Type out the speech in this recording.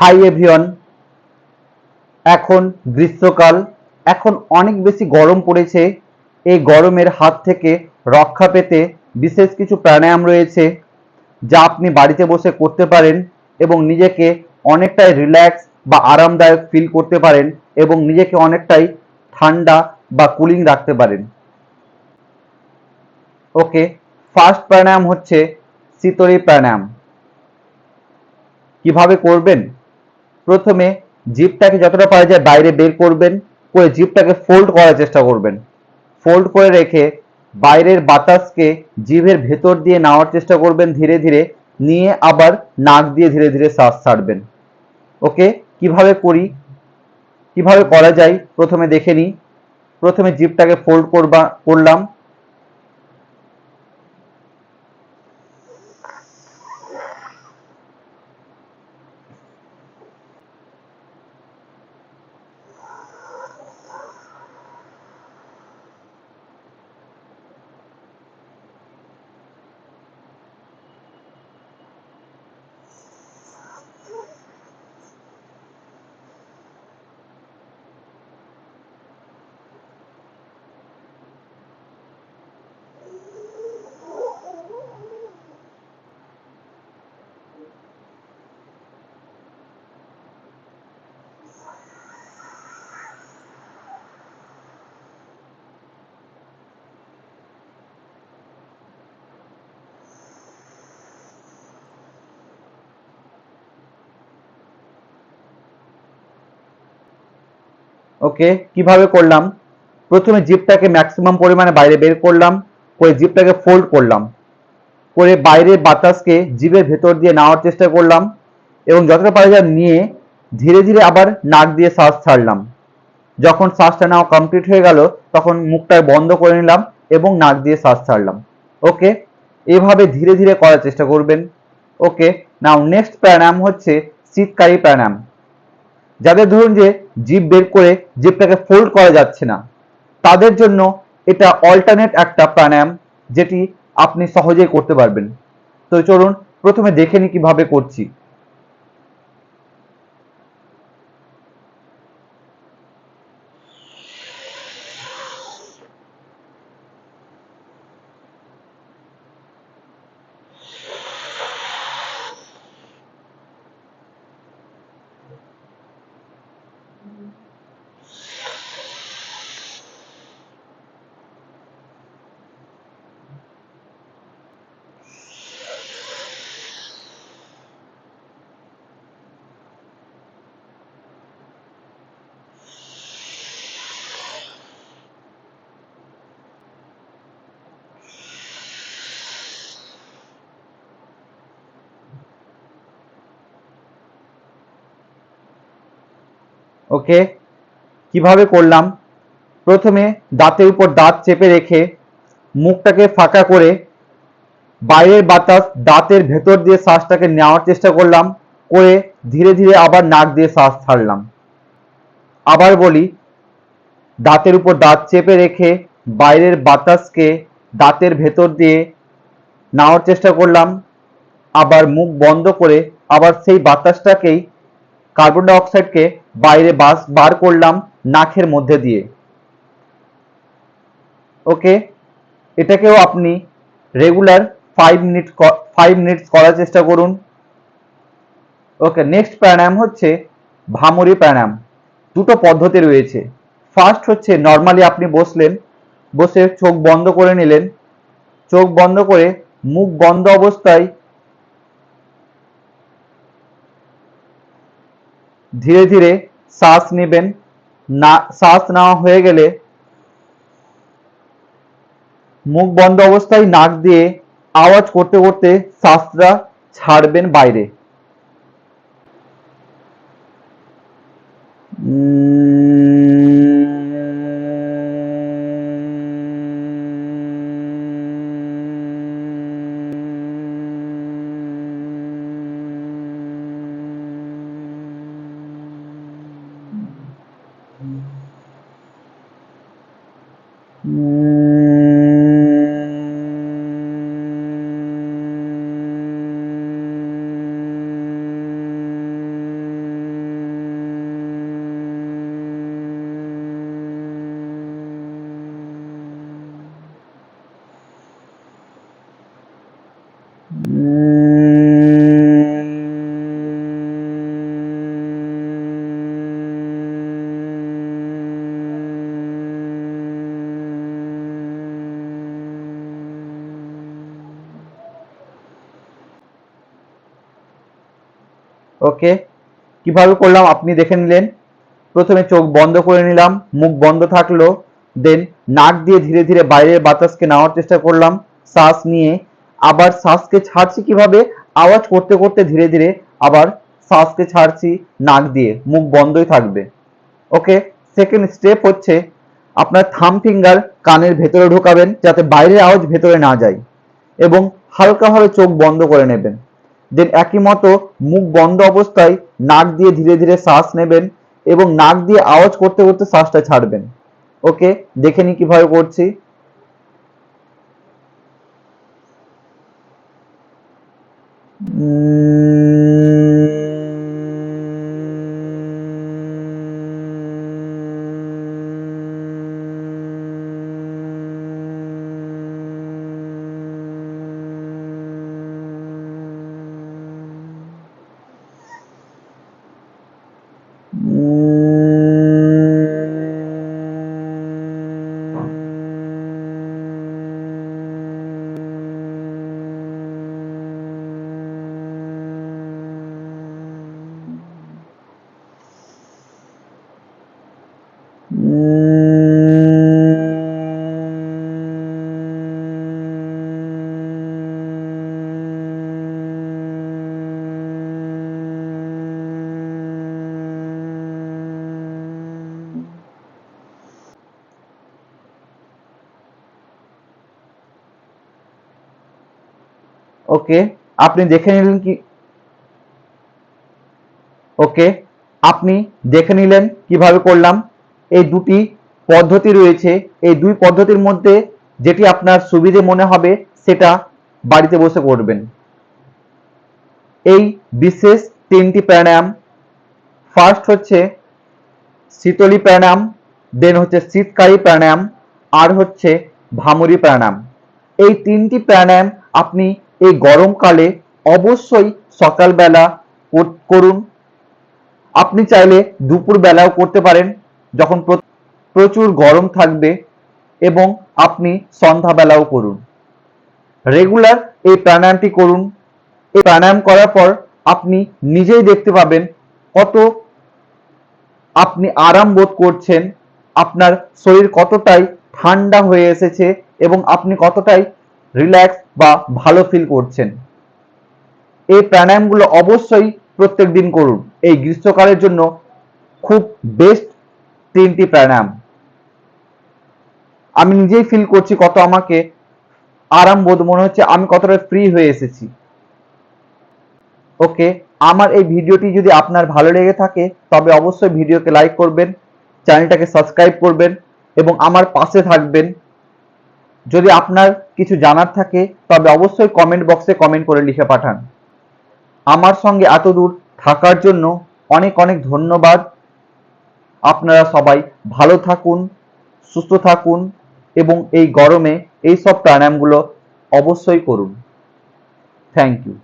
High এভিয়ন এখন গ্রীষ্মকাল, এখন অনেক বেশি গরম পড়েছে। এই গরমের হাত থেকে রক্ষা পেতে বিশেষ কিছু প্রাণায়াম রয়েছে, যা আপনি বাড়িতে বসে করতে পারেন এবং নিজেকে অনেকটাই রিল্যাক্স বা আরামদায়ক ফিল করতে পারেন এবং নিজেকে অনেকটাই ঠান্ডা বা কুলিং রাখতে পারেন। ওকে, ফার্স্ট প্রাণায়াম হচ্ছে শীতলী প্রাণায়াম। কীভাবে করবেন? প্রথমে জিপটাকে যতটা পারা যায় বাইরে বের করবেন, করে জিভটাকে ফোল্ড করার চেষ্টা করবেন। ফোল্ড করে রেখে বাইরের বাতাসকে জিভের ভেতর দিয়ে নেওয়ার চেষ্টা করবেন ধীরে ধীরে, নিয়ে আবার নাক দিয়ে ধীরে ধীরে শ্বাস ছাড়বেন। ওকে? কীভাবে করি? কীভাবে করা যায়? প্রথমে দেখে নিই। প্রথমে জিভটাকে ফোল্ড করবা করলাম। ওকে, কীভাবে করলাম? প্রথমে জিপটাকে ম্যাক্সিমাম পরিমাণে বাইরে বের করলাম, করে জিপটাকে ফোল্ড করলাম। করে বাইরের বাতাসকে জিভের ভেতর দিয়ে নেওয়ার চেষ্টা করলাম এবং যতটা পারা যায় নিয়ে ধীরে ধীরে আবার নাক দিয়ে শ্বাস ছাড়লাম। যখন শ্বাসটা নেওয়া কমপ্লিট হয়ে গেল, তখন মুখটা বন্ধ করে নিলাম এবং নাক দিয়ে শ্বাস ছাড়লাম। ওকে, এভাবে ধীরে ধীরে করার চেষ্টা করবেন। ওকে নাও নেক্সট প্রাণায়াম হচ্ছে শীতকারী প্রাণায়াম। যাদের ধরুন যে জিপ বের করে জিপটাকে ফোল্ড করা যাচ্ছে না, তাদের জন্য এটা অল্টারনেট একটা প্রাণায়াম যেটি আপনি সহজেই করতে পারবেন। তো চলুন, প্রথমে দেখে নিই কীভাবে করছি। mm ওকে? কীভাবে করলাম? প্রথমে দাঁতের উপর দাঁত চেপে রেখে মুখটাকে ফাঁকা করে বাইরের বাতাস দাঁতের ভেতর দিয়ে শ্বাসটাকে নেওয়ার চেষ্টা করলাম, করে ধীরে ধীরে আবার নাক দিয়ে শ্বাস ছাড়লাম। আবার বলি, দাঁতের উপর দাঁত চেপে রেখে বাইরের বাতাসকে দাঁতের ভেতর দিয়ে নেওয়ার চেষ্টা করলাম, আবার মুখ বন্ধ করে আবার সেই বাতাসটাকেই কার্বন ডাই অক্সাইডকে বাইরে বাস বার করলাম নাকের মধ্যে দিয়ে। ওকে? এটাকেও আপনি regular five minute five minutes করার চেষ্টা করুন। ওকে নেক্সট প্রাণায়াম হচ্ছে ভামরি প্রাণায়াম। দুটো পদ্ধতি রয়েছে। ফার্স্ট হচ্ছে নর্মালি আপনি বসলেন, বসে চোখ বন্ধ করে নিলেন। চোখ বন্ধ করে মুখ বন্ধ অবস্থায় ধীরে ধীরে শ্বাস নেবেন। না, শ্বাস নেওয়া হয়ে গেলে মুখ বন্ধ অবস্থায় নাক দিয়ে আওয়াজ করতে করতে শ্বাসটা ছাড়বেন বাইরে। Mm. ওকে কীভাবে করলাম আপনি দেখে নিলেন। প্রথমে চোখ বন্ধ করে নিলাম, মুখ বন্ধ থাকল দেন নাক দিয়ে ধীরে ধীরে বাইরের বাতাসকে নেওয়ার চেষ্টা করলাম, শ্বাস নিয়ে। আবার শ্বাসকে ছাড়ছি কীভাবে? আওয়াজ করতে করতে ধীরে ধীরে আবার শ্বাসকে ছাড়ছি নাক দিয়ে, মুখ বন্ধই থাকবে। ওকে সেকেন্ড স্টেপ হচ্ছে আপনার থাম ফিঙ্গার কানের ভেতরে ঢোকাবেন, যাতে বাইরের আওয়াজ ভেতরে না যায়, এবং হালকাভাবে চোখ বন্ধ করে নেবেন। দেন একই মতো মুখ বন্ধ অবস্থায় নাক দিয়ে ধীরে ধীরে শ্বাস নেবেন এবং নাক দিয়ে আওয়াজ করতে করতে শ্বাসটা ছাড়বেন। ওকে দেখে নি কীভাবে করছি। ওকে আপনি দেখে নিলেন কি? ওকে আপনি দেখে নিলেন কীভাবে করলাম? এই দুটি পদ্ধতি রয়েছে। এই দুই পদ্ধতির মধ্যে যেটি আপনার সুবিধে মনে হবে, সেটা বাড়িতে বসে করবেন। এই বিশেষ তিনটি প্রাণায়াম ফার্স্ট হচ্ছে শীতলী প্রাণায়াম দেন হচ্ছে শীতকারী প্রাণায়াম, আর হচ্ছে ভামুরি প্রাণায়াম। এই তিনটি প্রাণায়াম আপনি এই গরমকালে অবশ্যই সকালবেলা কর- করুন। আপনি চাইলে দুপুর বেলাও করতে পারেন। যখন প্রচুর গরম থাকবে এবং আপনি সন্ধ্যাবেলাও করুন। রেগুলার এই প্রাণায়ামটি করুন। এই প্রাণায়াম করার পর আপনি নিজেই দেখতে পাবেন কত আপনি আরাম বোধ করছেন, আপনার শরীর কতটাই ঠান্ডা হয়ে এসেছে এবং আপনি কতটাই রিল্যাক্স বা ভালো ফিল করছেন। এই প্রাণায়ামগুলো অবশ্যই প্রত্যেক দিন করুন। এই গ্রীষ্মকালের জন্য খুব বেস্ট তিনটি প্রাণায়াম। আমি নিজেই ফিল করছি কত আমাকে আরাম বোধ মনে হচ্ছে আমি কতটা ফ্রি হয়ে এসেছি। ওকে আমার এই ভিডিওটি যদি আপনার ভালো লেগে থাকে, তবে অবশ্যই ভিডিওকে লাইক করবেন চ্যানেলটাকে সাবস্ক্রাইব করবেন এবং আমার পাশে থাকবেন। যদি আপনার কিছু জানার থাকে, তবে অবশ্যই কমেন্ট বক্সে কমেন্ট করে লিখে পাঠান। আমার সঙ্গে এত দূর থাকার জন্য অনেক অনেক ধন্যবাদ। আপনারা সবাই ভালো থাকুন, সুস্থ থাকুন এবং এই গরমে এই সব প্রাণায়ামগুলো অবশ্যই করুন। Thank you